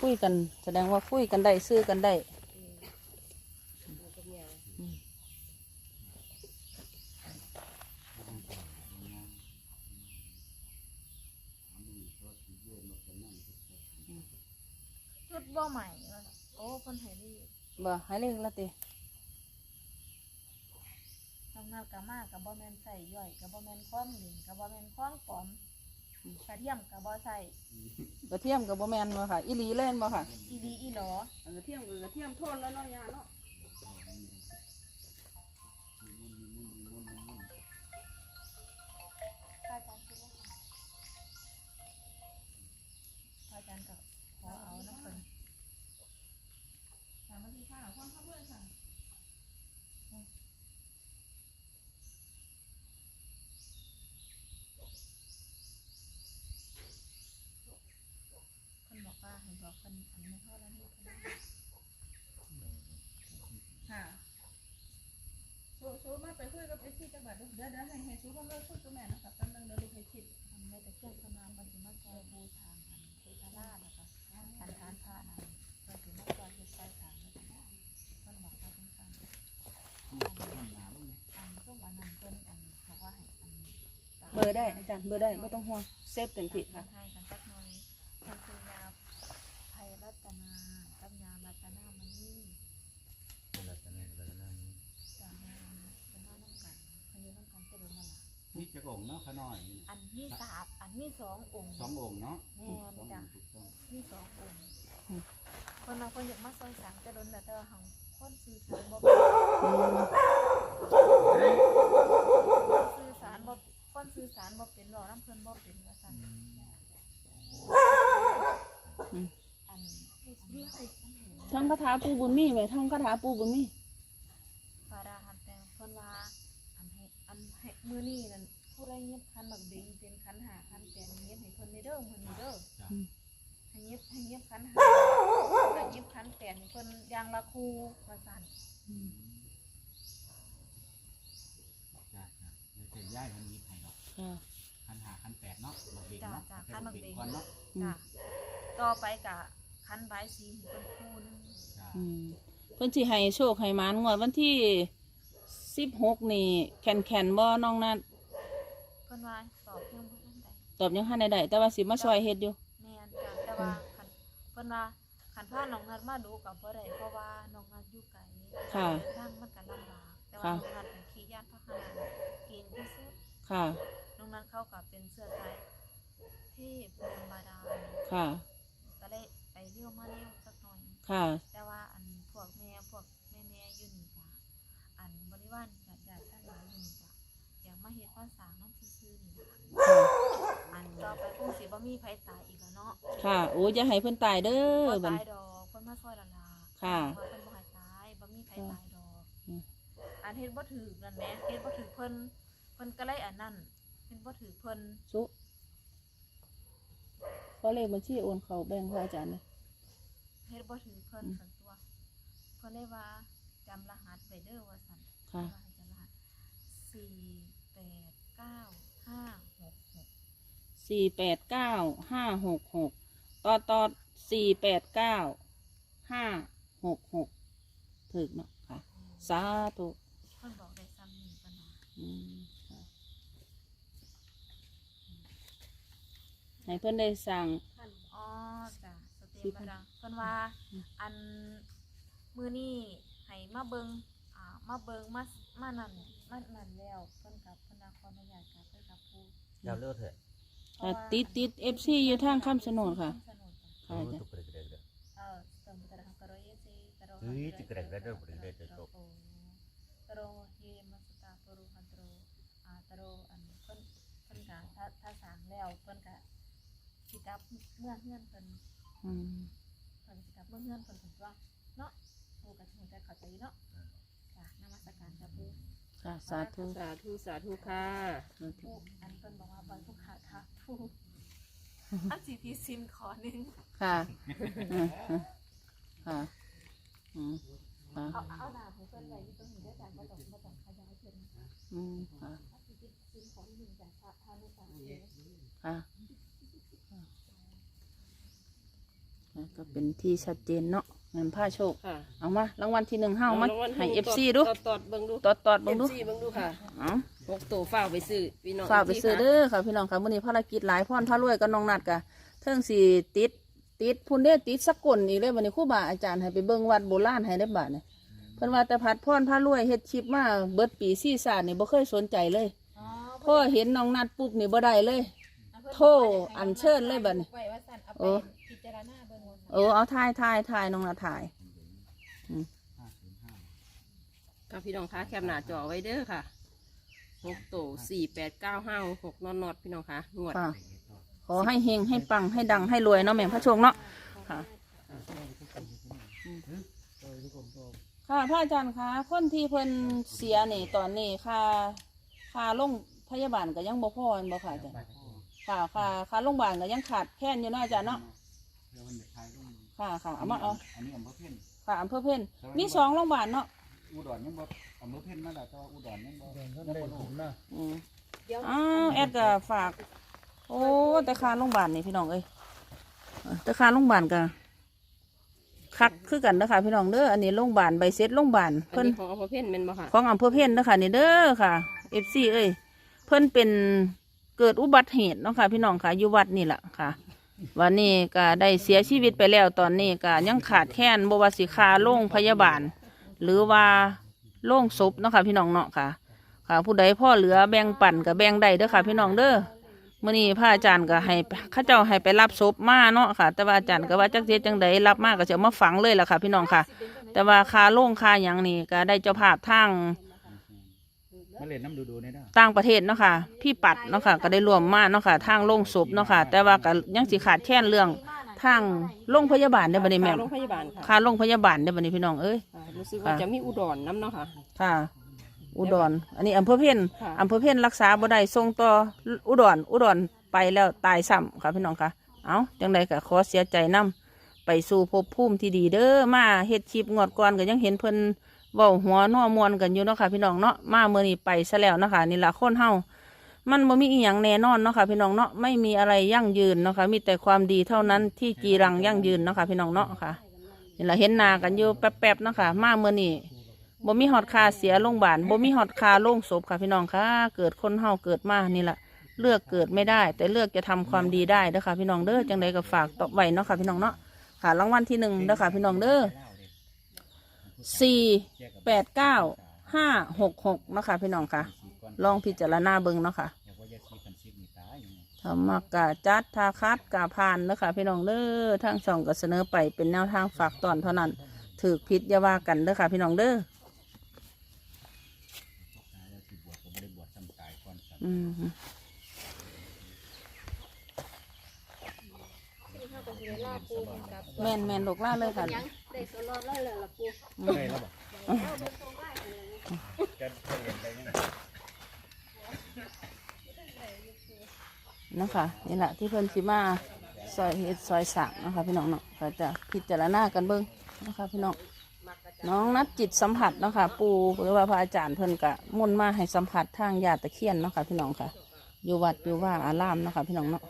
คุยกัน แสดงว่าคุยกันได้ซื้อกันได้อยู่กับเมียชุดบ่ใหม่แล้วล่ะโอ้คนไทยรีบบ่ให้เลขละติทำงานกับมากับบ่แมนใส่ย่อยกับบ่แมนคล้องหลินกับบ่แมนคล้องปลอม กระเทียมกับบ่ใส่กระเทียมกับบ่แม่นบ่ค่ะ อีหลีเล่นบ่ค่ะ อีดีอีหลอกระเทียมกับกระเทียมโทนแล้วเนาะยาเนาะพระ ให้บอกเพิ่นอันไม่เท่าแล้วนี่ค่ะสู้สู้มาไปคุยกับไอ้ที่จังหวัดลูกเดี๋ยวเดี๋ยวให้ให้สู้เขาเลิกคุยกับแม่นะครับแป๊บนึงเดี๋ยวลูกให้คิดทำได้แต่เครื่องสมางมันจะมาซอยบูชาอันเทพราชนะคะอันทานพระนั่นก็จะมาซอยเฮ็ดซอยทางนี่ค่ะมันบอกว่าเป็นการอันส้มอันนั้นเพิ่นอันบอกว่าให้อันเบอร์ได้อาจารย์เบอร์ได้ไม่ต้องห่วงเซฟเต็มที่ค่ะ ให้กันสักหน่อยท่านคือยาไพรัต นากับยารัตนามณีจางานเป็นว่าน้ำกันเพิ่นอยู่น้ำกันเจริญนั่นละนี่จะองค์เนาะขน้อยนี่อันมีสามอันมีสององค์สององค์เนาะแม่นจ้ะงค์ถูกต้องมีสององค์คนเราคนอยากมาซอยสังจะโดนแต่เตอหังคนสื่อสารบ่สื่อสารบ่คนสื่อสารบ่เป็นหรอกน้ำเพิ่นบ่เป็นว่าซั่นอัน ท่องคาถาปูบุญมีไหมท่องคาถาปูบุญมีฟาราหันแตงเพิ่นว่าอันให้อันให้มือนี้นั่นผู้ใดเงียบคันบักเบงเป็นคันหาคันแปดเงียบให้เพิ่นได้เด้อมื้อนี้เด้อให้เงียบให้เงียบคันหาแต่เงียบคันแปดนี่เพิ่นยางละคูว่าซั่นจ้ะจ้ะเดี๋ยวเต็มย่ายมันมีไผ่ดอกคันหาคันแปดเนาะบักเบงเนาะคันบับักเบงก่อนเนาะต่อไปกะ คันใบายสีให้เป็นคู่หนึงจ้ะอืมเพิ่นสิให้โชคให้หมานงวดวันที่สิบหกนี่แคนแคนบ่น้องนัดเพิ่นว่าตอบยังบ่ทันได้ตอบยังหันได้แต่ว่าสิมาซอยเฮ็ดอยู่ แม่นจ้าแต่ว่าคันเพิ่นว่าคันพาน้องนัดมาดูกับบ่ได้เพราะว่าน้องนัดอยู่ไกลค่ะ ทางมันก็ลำบากแต่ว่าค่ะน้องนัดเป็นขี้ยานพาหนะเก่งที่สุดค่ะ น้องนัดเข้ากับเป็นเสื้อสายเทพเมืองบาดาลค่ะ ก็ได้ไป เลี้ยวมาเลี้ยวสักหน่อย ค่ะ แต่ว่าอันพวกแม่พวกแม่แม่ๆอยู่นี่จ้ะอันบริวารญาติญาติทั้งหลายอยู่นี่จ้ะอยากมาเฮ็ดความสร้างน้ำซื่อๆนี่ล่ะค่ะอันต่อไปคงสิบ่มีไผตายอีกแล้วเนาะค่ะ โอ้ยอย่าให้เพิ่นตายเด้อบ่บัด ตายนี้ดอกเพิ่นมาซอยละลาค่ะว่าเพิ่นบ่ให้ตายบ่มีไผตายดอกอืมอันเฮ็ดบ่ถูกนั่นแหมเฮ็ดบ่ถูกเพิ่นเพิ่นก็เลยอันนั้นเฮ็ดบ่ถูกเพิ่น สุขอเลขบัญชีโอนเข้าแบงค์พระอาจารย์เลย เฮ็ดบ่ถูกเพิ่นอืมส่วนตัว เพิ่นเลยว่าจำรหัสไปเด้อว่าซั่นค่ะ ว่าให้จำรหัสสี่แปดเก้าห้าหกหกสี่แปดเก้าห้าหกหกต่อต่อสี่แปดเก้าห้าหกหกถึกเนาะค่ะ สาธุเพิ่นบอกได้ซ้ำนี่เพิ่นว่าอืมค่ะให้เพื่อนได้สั่งอ๋อจ้ะ สเตสี่มพันพระเพิ่นว่าอืมอันมื้อนี้ให้มาเบิงอ่ามาเบิงมามานั่นมานั่นแล้วเพิ่นกับเพิ่นว่าขออนุญาตกลับไปกับผู้เราเลือกเถอะค่ะติดติดเอฟซีอยู่ทางคำสนดค่ะคำชะโนดจ้ะค่ะจ้ะ ตุกเรกเรกเรก เออเติมตระหังกะโรเยซีกะโรเฮ้ยจิกระเรกเรกเรกเรกเรกโอ้กะโรเยมัสตาปรุหันโตรอาตะโรอันเพิ่นเพิ่นกะถ้าถ้าสร้างแล้วเพิ่นกะสิกลับเมื่อเฮือนเพิ่น อืมเพิ่นสิกลับเมื่อเฮือนเพิ่นเพิ่นว่าเนาะผู้ก็สิได้เข้าใจเนาะจ้ะนมัสการจ้ะผู้ค่ะสาธุสาธุสาธุค่ะผู้อันเพิ่นบอกว่าบรรทุกขาค่ะผู้อันสิพี่ซิมขอหนึงค่ะอืมค่ะอืมค่ะเอาเอาหน้าของเพิ่นไว้อยู่ตรงนี้ได้จ้ะบ่ต้องบ่ต้องขยายเพิ่นอืมค่ะอันสิพี่ซิมขอหนึงจ้ะถ้าถ้าไม่ตามเองค่ะ ก็เป็นที่ชัดเจนเนาะเงินผ้าโชค ค่ะเอามารางวัลที่หนึ่งเฮามาอรงวัลให้ที่เอฟตซีดูตอดตอดเบิ่งดูตอดตอดๆเอเบิ่งฟดูซีเบิ่งดูค่ะเอาหกตัวฝ้ากไปซื้อพี่น้องฝากไปซื้อค่ะเด้อค่ะพี่น้องค่ะมื้อนี้ภารกิจหลายพ่อนพระรวยกับน้องนัดกะเทิงสิติดติดพุ่นเด้ติดสกลอีกเลยวันนี้ครูบาอาจารย์ให้ไปเบิ่งวัดโบราณให้ได้บาดนี่เพิ่นว่าแต่พัดพ่อนพระรวยเฮ็ดคลิปมาเบิดปีซี่ศาสตร์นี่บ่เคยสนใจเลยอ๋อพอเห็นน้องนัดปุ๊บนี่บ่ได้เลย โทษอัญเชิญเลยบัดนี้ ไว้ว่าสั่นเอาไปโอ้พิจารณา เบิ่งว่าสั่นโอ้เอาถ่ายถ่ายถ่ายน้องนัดถ่ายห้าศูนย์ห้ากับพี่น้องคะแคปหน้าจอไว้เด้อค่ะหกตัวสี่แปดเก้าห้าหกนอนนอดพี่น้องคะงวด ค่ะขอให้เฮงให้ปังให้ดังให้รวยเนาะแม่พระโชคเนาะค่ะค่ะพระอาจารย์คะคนที่เพิ่นเสียนี่ตอนนี้ค่าค่าโรงพยาบาลก็ยังบ่พอแม่นบ่ค่ะอาจารย์ค่ะค่าค่าโรงพยาบาลก็ยังขาดแคลนอยู่เนาะอาจารย์เนาะ ค่ะค่ะเอามาเอาอันนี้อำเภอเพ่นค่ะอำเภอเพ่นมีสองโรงพยาบาลเนาะอุดรยังบ่อำเภอเพ่นมาแล้วแต่ว่าอุดรยังบ่ยังบ่รู้อืมเดี๋ยวอ้าวแอดก็ฝาก โอ้แต่ค่าโรงพยาบาลนี่พี่น้องเอ้ยเออแต่ค่าโรงพยาบาลก็คักคือกันเด้อค่ะพี่น้องเด้ออันนี้โรงพยาบาลใบเสร็จโรงพยาบาลอันเพิ่นนี้ของอำเภอเพ่นเป็นบ่ค่ะของอำเภอเพียนเด้อค่ะนี่เด้อค่ะเอฟซีเอ้ยเพิ่นเป็นเกิดอุบัติเหตุเนาะค่ะพี่น้องค่ะอยู่วัดนี่แหละค่ะ วันนี้ก็ได้เสียชีวิตไปแล้วตอนนี้ก็ยังขาดแคลนบวสิคาโรงพยาบาล หรือว่าโรงศพเนาะค่ะพี่น้องเนาะค่ะ ค่ะ ผู้ใดพ่อเหลือแบ่งปันก็แบ่งได้เด้อค่ะ พี่น้องเด้อมื่อนี้พระอาจารย์ก็ให้ข้าเจ้าให้ไปรับศพมาเนาะค่ะ แต่ว่าอาจารย์ก็ว่าจักเจ็ดจังใดรับมากก็จะมาฝังเลยล่ะค่ะ พี่น้องค่ะ แต่ว่าคาโรงคาหยังนี่ก็ได้เจ้าภาพทาง มาเล่นน้ำดูดูนี่เด้อต่างประเทศเนาะค่ะ พี่ปัดเนาะค่ะ ก็ได้รวมมาเนาะค่ะ ทางโรงศพเนาะค่ะ แต่ว่าก็ยังสิขาดแค่นเรื่องทางโรงพยาบาลได้อบัดนี้แม่ค่าโรงพยาบาลค่ะค่าโรงพยาบาลได้อบัดนี้พี่น้องเอ้ยค่ะรู้สึกว่าจะมีอุดรน้ำเนาะค่ะ ค่ะ อุดร อันนี้อำเภอเพียนค่ะ อำเภอเพียนรักษาบ่ได้ส่งต่ออุดร อุดรไปแล้วตายซ้ำค่ะพี่น้องค่ะ เอาจังใดก็ขอเสียใจนํไปสู่ภพภูมิที่ดีเด้อมาเฮ็ดคลิปงวดก่อนก็ยังเห็นเพิ่น เว้าหัวนัวมวนกันอยู่เนาะค่ะพี่น้องเนาะมาเมื่อนี้ไปซะแล้วนะคะนี่ละคนเฮามันบ่มีอีหยังแน่นอนเนาะค่ะพี่น้องเนาะไม่มีอะไรยั่งยืนเนาะค่ะมีแต่ความดีเท่านั้นที่จีรังยั่งยืนเนาะค่ะพี่น้องเนาะค่ะนี่ละเห็นหนากันอยู่แป๊บๆเนาะค่ะมาเมื่อนี้บ่มีฮอดคาเสียโรงพยาบาลบ่มีฮอดคาโรงศพค่ะพี่น้องค่ะ เกิดคนเฮาเกิดมานี่แหละเลือกเกิดไม่ได้ แต่เลือกจะทำความดีได้เด้อค่ะพี่น้องเด้อจังใดก็ฝากต่อไว้เนาะค่ะพี่น้องเนาะค่ะรางวัลที่หนึ่งเด้อค่ะพี่น้องเด้อ สี่แปดเก้าห้าหกหกเนาะค่ะพี่น้องค่ะ ลองพิจารณาเบิ่งเนาะค่ะอยากว่ากนี่ตายอยู่เนี่ยธรรมกาจัดทาคัดกาพานเด้อค่ะพี่น้องเด้อทางช่องก็เสนอไปเป็นแนวทางฝากตอนเท่านั้นถือพิษยาว่ากันเด้อค่ะพี่น้องเด้อแล้วสิบวชก็บ่ได้บวชซ้ำตายก่อนครับอืมแมนแมนลูกล่าเลยค่ะ ได้ตัวรอดแล้วเลยล่ะปูเคยแล้วบ่จะจะเรียนไปยังไงเนะคะนี่แหละที่เพิ่นสิมาซอยเฮ็ดซอยสักนะคะพี่น้องเนาะก็จะพิจารณากันเบิ่งนะคะพี่น้องน้องนัดจิตสัมผัสเนาะค่ะปูหรือว่าพระอาจารย์เพิ่นกะมุ่นมาให้สัมผัสทางญาติตะเคียนเนาะค่ะพี่น้องค่ะ อยู่วัดอยู่ว่าอารามเนาะค่ะพี่น้องเนาะ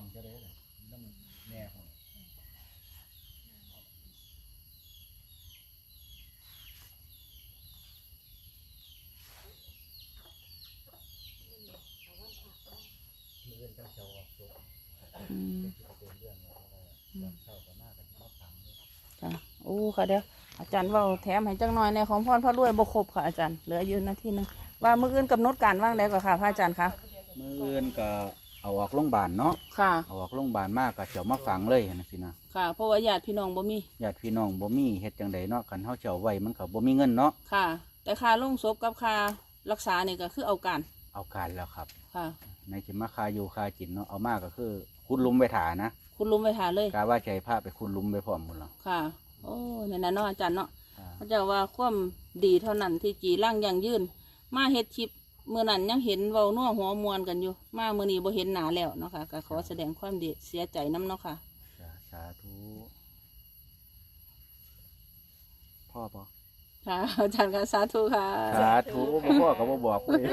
องจะได้เลยน้ำแม่ของอืมค่ะโอ้ค่ะเดี๋ยวอาจารย์ว่าแถมให้จังหน่อยในของพ่อพระรวยบครบค่ะอาจารย์เหลืออยู่นาทีนึงว่ามื้ออื่นกำหนดการว่างแล้วก็ค่ะพระอาจารย์คะมืออื่นก็ เอาออกโรงพยาบาลเนาะค่ะ เอาออกโรงพยาบาลมากก็เจ้ามาฝังเลยนะสินะค่ะ เพราะว่าญาติพี่น้องบ่มี ญาติพี่น้องบ่มีเฮ็ดจังใดเนาะคันเฮาเจ้าไว้มันก็บ่มีเงินเนาะค่ะ แต่ค่าลงศพกับค่ารักษาเนี่ยก็คือเอาการเอาการแล้วครับ ค่ะ ในสิมาคาอยู่คากินเนาะเอามากก็คือคุณลุมไปถานะคุณลุมไปทาเลย กาว่าใจพาไปคุณลุมไปพร้อมหมดแล้วค่ะ โอ้ในนั้นเนาะอาจารย์เนาะอ่าเขาเจะว่าความดีเท่านั้นที่จีร่างยังยืน มาเฮ็ดคลิป เมื่อนั้นยังเห็นเว้านัวหัวมวนกันอยู่ มาเมื่อนี้บ่เห็นหนาแล้วเนาะค่ะก็ขอแสดงความดีเสียใจน้ำเนาะค่ะ จ้ะสาธุพ่อปอค่ะอาจารย์ก็สาธุค่ะ สาธุบ่พ่อก็บ่บอกเลย